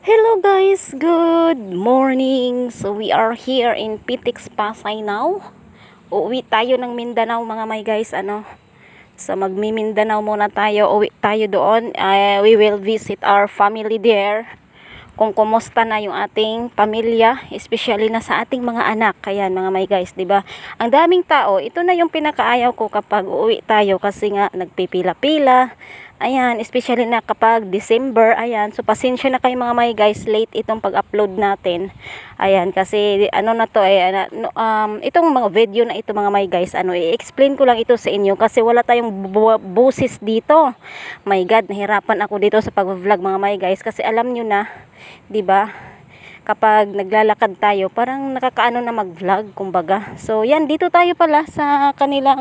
Hello guys, good morning. So we are here in Pitix Pasay now. Uuwi tayo ng Mindanao mga may guys, ano. So magmi-Mindanao muna tayo, uwi tayo doon. Uh, we will visit our family there. Kung kumusta na yung ating pamilya, especially na sa ating mga anak. Kaya mga may guys, 'di ba? Ang daming tao, ito na yung pinakaayaw ko kapag uuwi tayo kasi nga nagpipila-pila. Ayan, especially na kapag December, ayan. So, pasensya na kayo mga may guys, late itong pag-upload natin. Ayan, kasi ano na to, eh, ano, no, um, itong mga video na ito mga may guys, ano, i-explain ko lang ito sa inyo kasi wala tayong bu- busis dito. My God, nahirapan ako dito sa pag-vlog mga may guys kasi alam nyo na, 'di ba? kapag naglalakad tayo, parang nakakaano na mag-vlog, kumbaga. So, yan, dito tayo pala sa kanilang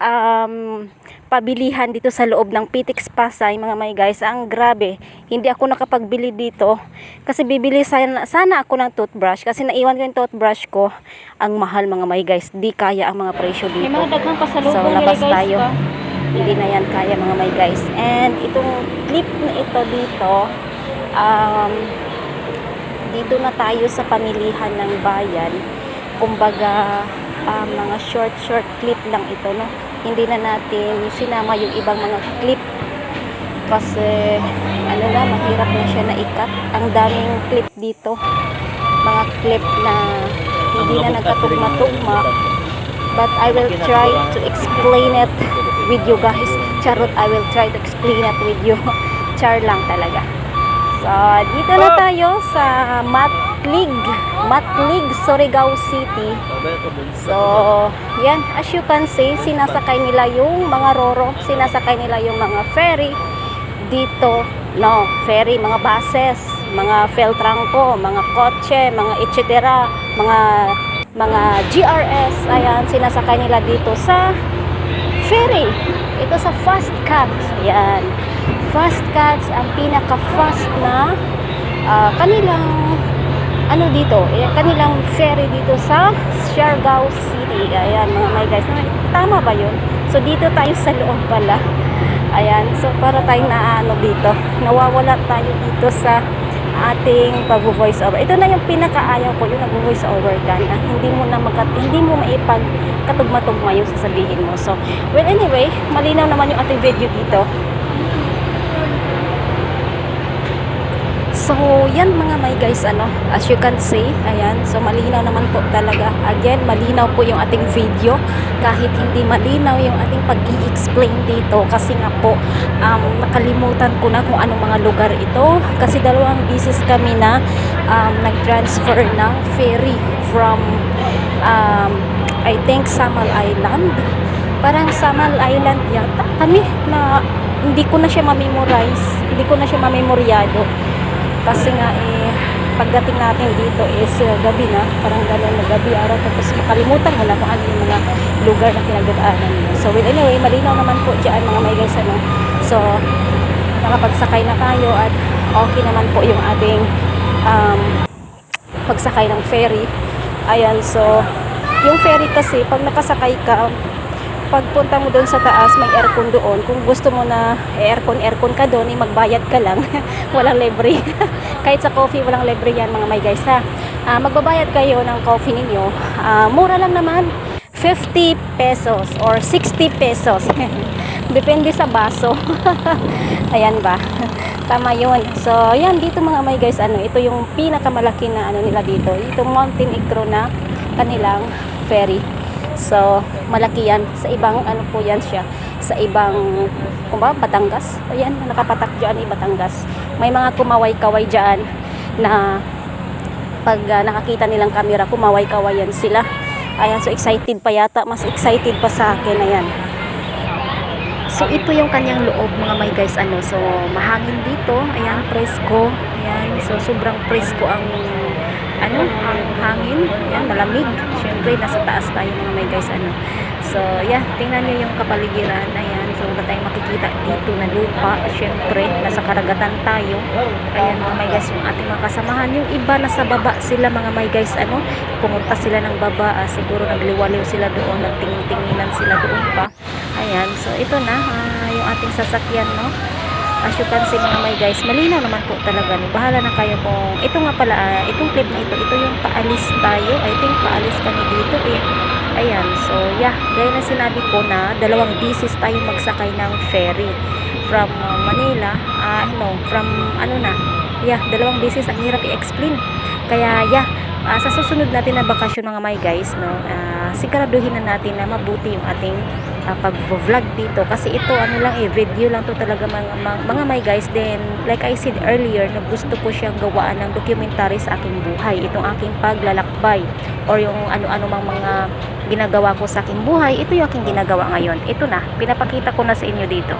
um, pabilihan dito sa loob ng Pitix Pasay, mga may guys. Ang grabe, hindi ako nakapagbili dito. Kasi bibili sana, sana ako ng toothbrush. Kasi naiwan ko yung toothbrush ko. Ang mahal, mga may guys. Di kaya ang mga presyo dito. May mga daghang pasalubong So, labas guys, tayo. ba? Hindi na yan kaya, mga may guys. And itong clip na ito dito, um, dito na tayo sa pamilihan ng bayan. Kumbaga, um, mga short short clip lang ito, no? Hindi na natin sinama yung ibang mga clip kasi ano na, mahirap na siya na ikat. Ang daming clip dito. Mga clip na hindi na nagkatugma-tugma. But I will try to explain it with you guys. Charot, I will try to explain it with you. Char lang talaga. So, dito na tayo sa Matlig. Matlig, Surigao City. So, yan. As you can see, sinasakay nila yung mga roro. Sinasakay nila yung mga ferry dito. No, ferry, mga buses, mga Feltranco, mga kotse, mga etc. Mga mga GRS. Ayan, sinasakay nila dito sa ferry. Ito sa Fast Cats. Ayan. Fast Cats ang pinaka-fast na ah, kanilang ano dito, eh, kanilang ferry dito sa Siargao City. Ayan, mga my guys. Tama ba yun? So, dito tayo sa loob pala. Ayan, so para tayong naano dito. Nawawala tayo dito sa ating pag-voice over. Ito na yung pinakaayaw ko, yung nag-voice over ka na hindi mo na magat, hindi mo maipag katugma-tugma yung sasabihin mo. So, well anyway, malinaw naman yung ating video dito. So, yan mga may guys, ano, as you can see, ayan, so malinaw naman po talaga. Again, malinaw po yung ating video, kahit hindi malinaw yung ating pag-i-explain dito, kasi nga po, um, nakalimutan ko na kung anong mga lugar ito, kasi dalawang bisis kami na um, nag-transfer ng ferry from, um, I think, Samal Island. Parang Samal Island yata kami na hindi ko na siya ma-memorize, hindi ko na siya ma-memoryado kasi nga eh pagdating natin dito is uh, gabi na. Parang gano'n na gabi araw. Tapos makalimutan mo na kung ano yung mga lugar na pinagdadaanan mo. So well anyway malinaw naman po dyan mga may guys ano. So nakapagsakay na tayo at okay naman po yung ating um, pagsakay ng ferry. Ayan so yung ferry kasi pag nakasakay ka pagpunta mo doon sa taas, may aircon doon. Kung gusto mo na aircon, aircon ka doon, magbayad ka lang. walang libre. Kahit sa coffee, walang libre yan mga may guys ha. Ah, magbabayad kayo ng coffee ninyo. Ah, mura lang naman. 50 pesos or 60 pesos. Depende sa baso. Ayan ba? Tama yun. So, yan dito mga may guys, ano, ito yung pinakamalaki na ano nila dito. Itong Mountain Igro na kanilang ferry. So, malaki yan. Sa ibang, ano po yan siya, sa ibang, kumbaga, Batangas. Ayan, nakapatak dyan ay Batangas. May mga kumaway-kaway dyan na pag ah, nakakita nilang camera, kumaway-kaway yan sila. Ayan, so excited pa yata. Mas excited pa sa akin. Ayan. So, ito yung kanyang loob, mga may guys. Ano, so, mahangin dito. Ayan, presko. Ayan, so, sobrang presko ang ano, ang hangin. Ayan, malamig. Siyempre, nasa taas tayo mga may guys. Ano. So, yeah, tingnan nyo yung kapaligiran. Ayan, so, wala tayong makikita dito na lupa. Siyempre, nasa karagatan tayo. Ayan, mga may guys, yung ating mga kasamahan. Yung iba, nasa baba sila, mga may guys. Ano, pumunta sila ng baba. Ah, siguro nagliwaliw sila doon. Nagtingin-tinginan sila doon pa. Ayan, so ito na, ah, yung ating sasakyan, no? As you can see mga may guys, malinaw naman po talaga. No? Bahala na kayo kung, ito nga pala, ah, itong clip na ito, ito yung paalis tayo. I think paalis kami dito eh. Ayan, so yeah, gaya na sinabi ko na dalawang bisis tayo magsakay ng ferry from uh, Manila, ah no, from ano na, yeah, dalawang bisis ang hirap i-explain. Kaya yeah, ah, sa susunod natin na bakasyon mga my guys, no, ah, siguraduhin na natin na mabuti yung ating ah, pag-vlog dito. Kasi ito ano lang eh video lang to talaga mga, mga, mga my guys. Then like I said earlier na gusto ko siyang gawaan ng documentary sa aking buhay. Itong aking paglalakbay or yung ano-ano mang mga ginagawa ko sa aking buhay ito yung aking ginagawa ngayon. Ito na pinapakita ko na sa inyo dito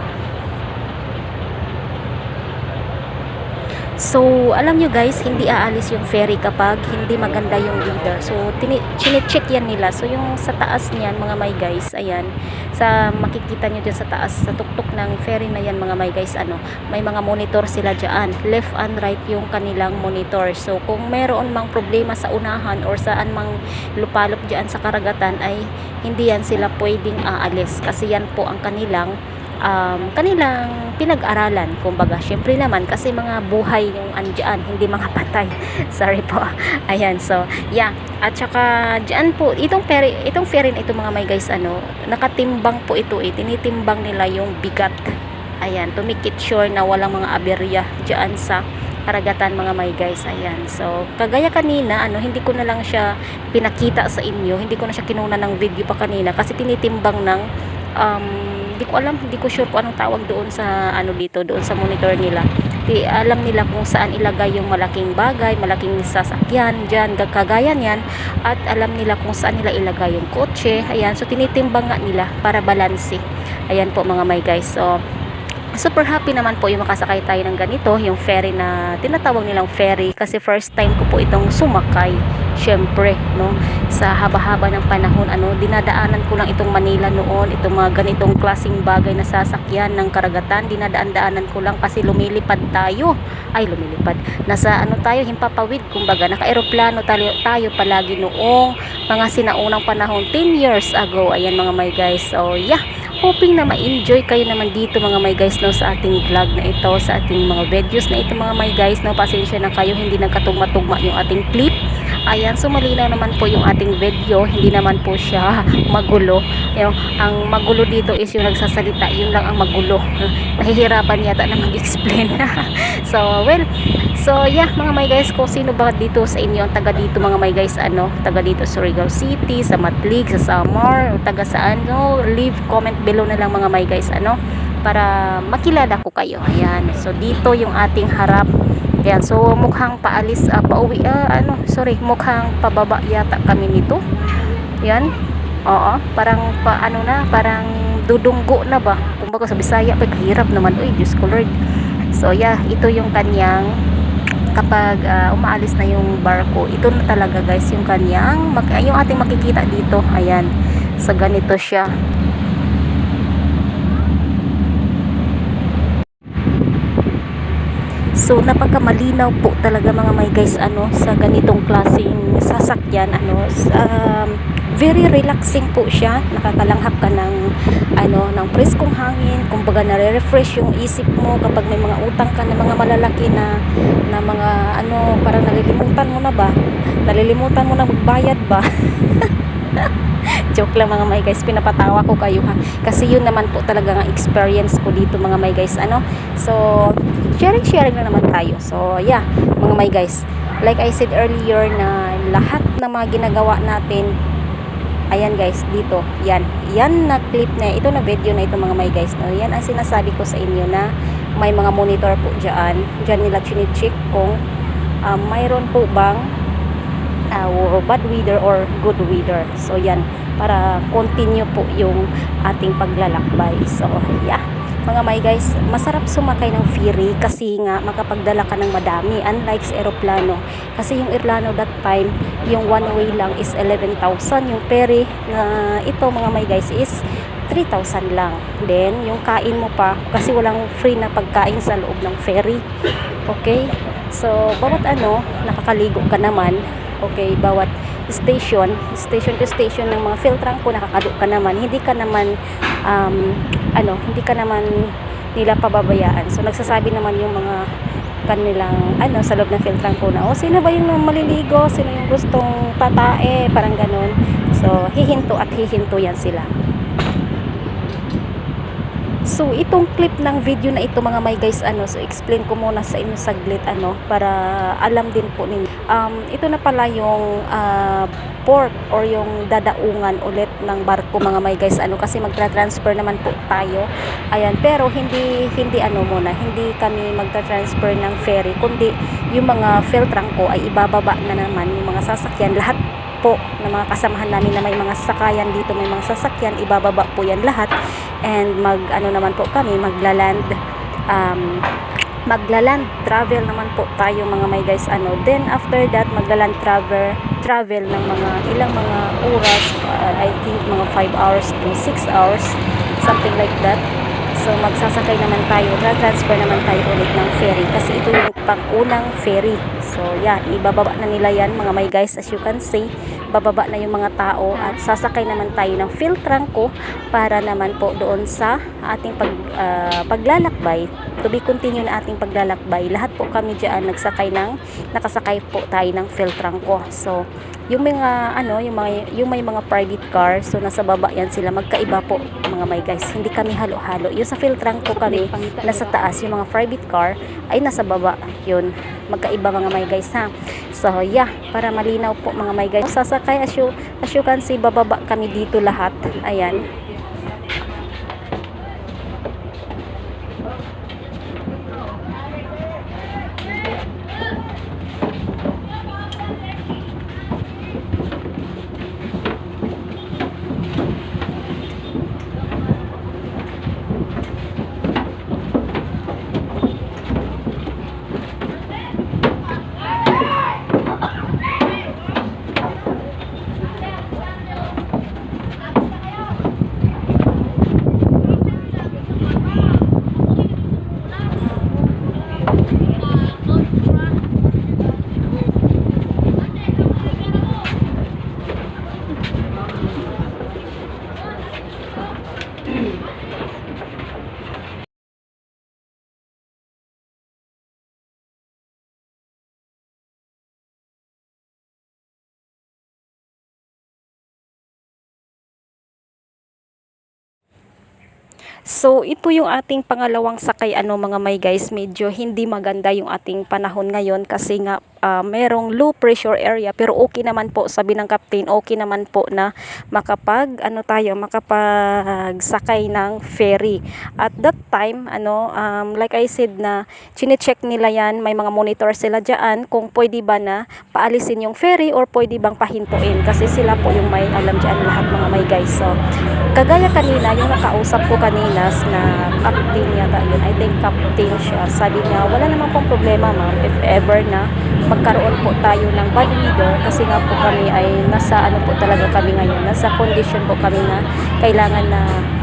So, alam nyo guys, hindi aalis yung ferry kapag hindi maganda yung leader. So, chine-check yan nila. So, yung sa taas niyan, mga my guys, ayan, sa makikita nyo dyan sa taas, sa tuktok ng ferry na yan, mga my guys, ano, may mga monitor sila dyan. Left and right yung kanilang monitor. So, kung meron mang problema sa unahan or saan mang lupalop dyan sa karagatan, ay hindi yan sila pwedeng aalis. Kasi yan po ang kanilang um, kanilang pinag-aralan. Kumbaga syempre naman kasi mga buhay yung andyan hindi mga patay. Sorry po. Ayan so yeah. At saka dyan po itong ferry itong ferry na ito mga may guys ano nakatimbang po ito eh. Tinitimbang nila yung bigat. Ayan to make it sure na walang mga aberya dyan sa karagatan mga may guys. Ayan so kagaya kanina ano hindi ko na lang siya pinakita sa inyo. Hindi ko na siya kinuna ng video pa kanina kasi tinitimbang ng um, hindi ko alam, hindi ko sure kung anong tawag doon sa ano dito, doon sa monitor nila. Di, alam nila kung saan ilagay yung malaking bagay, malaking sasakyan dyan, kagaya niyan, at alam nila kung saan nila ilagay yung kotse. Ayan, so tinitimbang nga nila para balanse. Ayan po mga may guys. So, super happy naman po yung makasakay tayo ng ganito, yung ferry na tinatawag nilang ferry kasi first time ko po itong sumakay. Syempre, no, sa haba-haba ng panahon, ano, dinadaanan ko lang itong Manila noon, itong mga ganitong klasing bagay na sasakyan ng karagatan, dinadaan-daanan ko lang kasi lumilipad tayo. Ay, lumilipad. Nasa ano tayo, himpapawid, kumbaga, naka-aeroplano tayo, tayo palagi noong mga sinaunang panahon, 10 years ago. Ayan mga my guys. So, yeah hoping na ma-enjoy kayo naman dito mga my guys no sa ating vlog na ito sa ating mga videos na ito mga my guys no pasensya na kayo hindi nagkatugma-tugma yung ating clip ayan so malinaw naman po yung ating video. Hindi naman po siya magulo. Yung, ang magulo dito is yung nagsasalita. Yun lang ang magulo. Nahihirapan yata na mag-explain. So well so yeah mga my guys kung sino ba dito sa inyo ang taga dito mga my guys ano taga dito sa Surigao City sa Matlig sa Samar taga saan no leave comment below na lang mga my guys ano para makilala ko kayo. Ayan so dito yung ating harap ayan so mukhang paalis uh, pauwi uh, ano sorry mukhang pababa yata kami nito. Yan oo parang pa ano na parang dudunggo na ba? Kumbaga sa Bisaya pa hirap naman uy Diyos ko Lord. So yeah ito yung kanyang kapag uh, umaalis na yung barko ito na talaga guys yung kanyang mag, yung ating makikita dito ayan sa ganito siya So napakamalinaw po talaga mga may guys ano sa ganitong klaseng sasakyan ano um, very relaxing po siya. Nakakalanghap ka ng ano ng preskong hangin. Kumbaga nare-refresh yung isip mo kapag may mga utang ka na mga malalaki na na mga ano parang nalilimutan mo na ba? Nalilimutan mo na magbayad ba joke lang mga my guys pinapatawa ko kayo ha? Kasi yun naman po talaga ang experience ko dito mga my guys ano? So sharing sharing na naman tayo. So yeah mga my guys like I said earlier na lahat ng mga ginagawa natin ayan guys dito yan. Yan na clip na ito na video na ito mga my guys no? Yan ang sinasabi ko sa inyo na may mga monitor po dyan. Dyan nila chine-check kung um, mayroon po bang uh, bad weather or good weather. So yan, para continue po yung ating paglalakbay. So yeah, mga my guys, masarap sumakay ng ferry kasi nga makapagdala ka ng madami unlike sa eroplano. Kasi yung eroplano that time, yung one way lang is 11,000. Yung ferry na ito mga my guys is 3,000 lang. Then, yung kain mo pa, kasi walang free na pagkain sa loob ng ferry. Okay? So, bawat ano, nakakaligo ka naman. Okay, bawat station, station to station ng mga filtrang ko, nakakado ka naman. Hindi ka naman, um, ano, hindi ka naman nila pababayaan. So nagsasabi naman yung mga kanilang ano sa loob ng filtran ko na oh sino ba yung maliligo sino yung gustong tatae parang ganun so hihinto at hihinto yan sila So, itong clip ng video na ito mga may guys, ano, so explain ko muna sa inyo saglit, ano, para alam din po ninyo. Um, ito na pala yung ah, port or yung dadaungan ulit ng barko mga may guys, ano, kasi magtra-transfer naman po tayo. Ayan, pero hindi, hindi ano muna, hindi kami magtra-transfer ng ferry, kundi yung mga filtrang ko ay ibababa na naman yung mga sasakyan, lahat po ng mga kasamahan namin na may mga sakayan dito, may mga sasakyan, ibababa po yan lahat. And mag ano naman po kami maglaland um, maglaland travel naman po tayo mga may guys. Ano then after that maglaland travel travel ng mga ilang mga oras uh, I think mga 5 hours to 6 hours something like that so magsasakay naman tayo transfer naman tayo ulit ng ferry kasi ito yung pang-unang ferry. So yeah ibababa na nila yan mga may guys. As you can see bababa na yung mga tao at sasakay naman tayo ng filtran ko para naman po doon sa ating pag, ah, paglalakbay. To be continue na ating paglalakbay. Lahat po kami dyan nagsakay ng nakasakay po tayo ng filtran ko. So yung mga ano yung mga yung may mga private car so nasa baba yan sila magkaiba po mga may guys. Hindi kami halo-halo. Yung sa filtran ko kami nasa taas. Yung mga private car ay nasa baba. Yun magkaiba mga may guys ha? So yeah para malinaw po mga may guys. Sasakay as you, as you can see bababa kami dito lahat. Ayan So, ito yung ating pangalawang sakay. Ano mga may guys, medyo hindi maganda yung ating panahon ngayon kasi nga ah, merong low pressure area pero okay naman po sabi ng captain, okay naman po na makapag ano tayo, makapag sakay ng ferry. At that time, ano, um, like I said na chine-check nila yan, may mga monitor sila diyan kung pwede ba na paalisin yung ferry or pwede bang pahintuin kasi sila po yung may alam diyan lahat mga may guys. So, kagaya kanina, yung nakausap ko kanina na captain yata yun, I think captain siya, sabi niya, wala naman pong problema ma'am, if ever na magkaroon po tayo ng bad weather, kasi nga po kami ay nasa ano po talaga kami ngayon, nasa condition po kami na kailangan na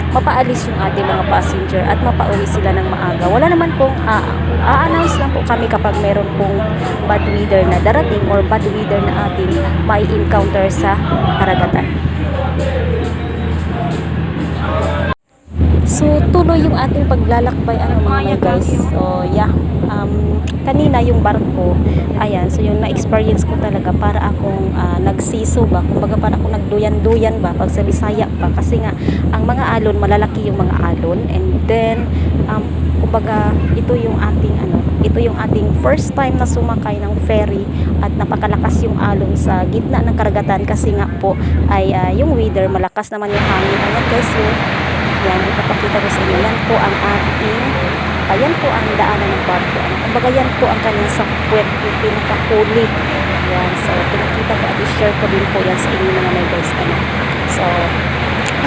mapaalis yung ating mga passenger at mapauwi sila ng maaga. Wala naman pong a-announce lang po kami kapag meron pong bad weather na darating or bad weather na ating may encounter sa karagatan. So, tuloy yung ating paglalakbay, ano mga guys. So, yeah. Um, kanina yung barko, ayan, so yung na-experience ko talaga para akong ah, nagsiso ba, kumbaga para akong nagduyan-duyan ba, pag sa Bisaya pa, kasi nga, ang mga alon, malalaki yung mga alon, and then, um, kumbaga, ito yung ating, ano, ito yung ating first time na sumakay ng ferry at napakalakas yung alon sa gitna ng karagatan. Kasi nga po ay ah, yung weather, malakas naman yung hangin. Ayan guys, yung yan, ipapakita ko sa inyo. Yan po ang ating, ayan po ang daanan ng barko. Kumbaga yan po ang kanyang sakwet, yung pinakahuli. Yan, so pinakita ko at i-share ko din po yan sa inyo mga may guys. Ano. So,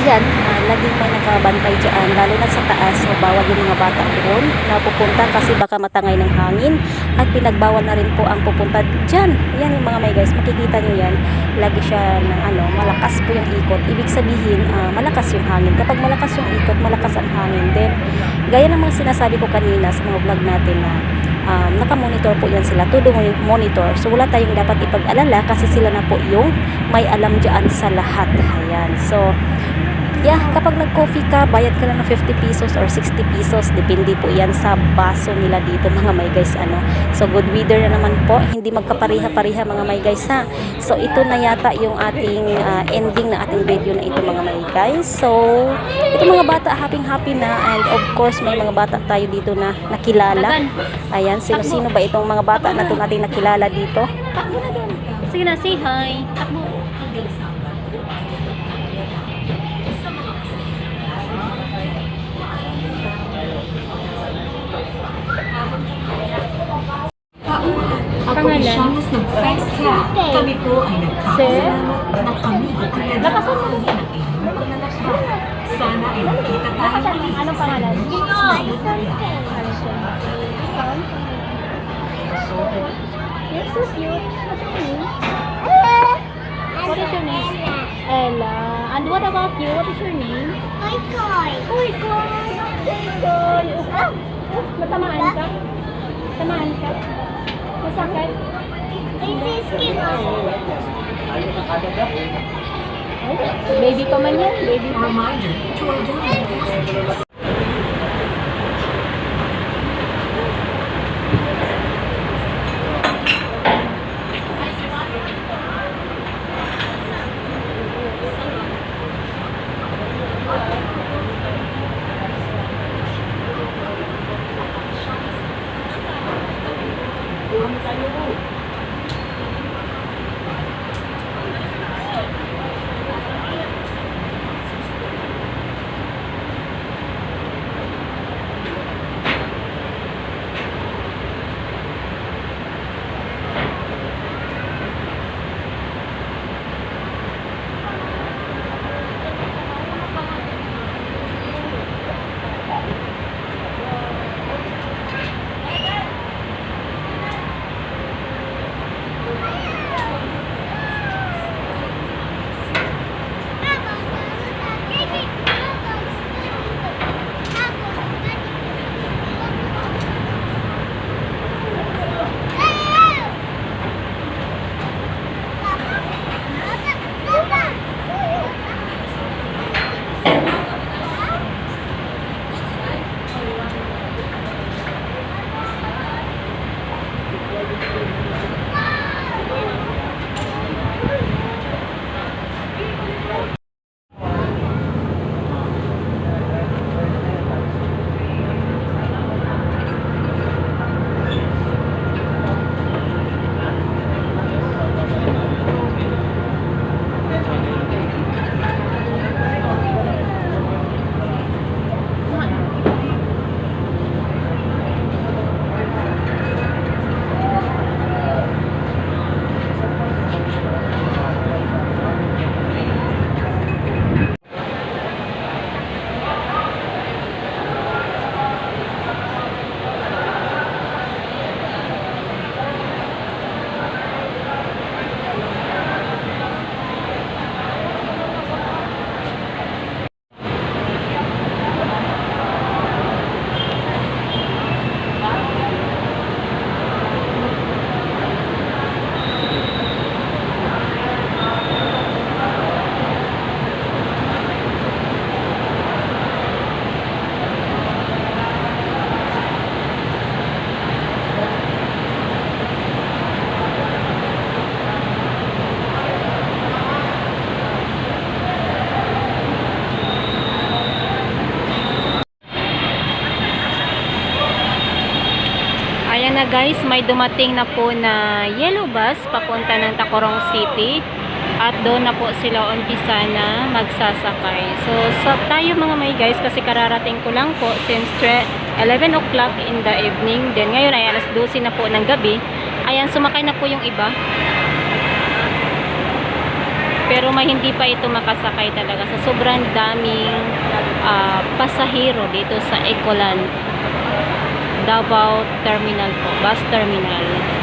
ayan, uh, laging may nakabantay dyan, lalo na sa taas. So, bawal yung mga bata doon na pupunta kasi baka matangay ng hangin. At pinagbawal na rin po ang pupunta dyan. Yan yung mga may guys, makikita nyo yan. Lagi siya ng ano, malakas po yung ikot. Ibig sabihin, ah, malakas yung hangin. Kapag malakas yung ikot, malakas ang hangin. Then, gaya ng mga sinasabi ko kanina sa mga vlog natin na um, nakamonitor po yan sila, todo monitor. So, wala tayong dapat ipag-alala kasi sila na po yung may alam dyan sa lahat. Ayan. So, Yeah, kapag nag-coffee ka, bayad ka lang ng 50 pesos or 60 pesos. Depende po yan sa baso nila dito mga may guys. Ano. So good weather na naman po. Hindi magkapareha-pareha mga may guys ha. So ito na yata yung ating ah, ending na ating video na ito mga may guys. So ito mga bata happy-happy na and of course may mga bata tayo dito na nakilala. Ayan, sino-sino ba itong mga bata na ito natin nakilala dito? Sige na, say hi. Takbo. Pangalan? Kami po ay nagkakasalamat na kami ay mo. Sana ay nakita tayo mo. Anong pangalan? You're so cute. What's your name? What is your name? Ella. And what about you? What is your name? Koy Koy. Koy Koy. Koy Koy. Ah! Matamaan ka? Tamaan ka? Masakit? Ay, baby pa man yan. Baby pa. Reminder guys, may dumating na po na yellow bus papunta ng Tacorong City. At doon na po sila umpisa na magsasakay. So, sa tayo mga may guys, kasi kararating ko lang po since tre- 11 o'clock in the evening. Then ngayon ay alas 12 na po ng gabi. Ayan, sumakay na po yung iba. Pero may hindi pa ito makasakay talaga sa sobrang daming ah, pasahero dito sa Ecoland. Davao Terminal po, bus terminal.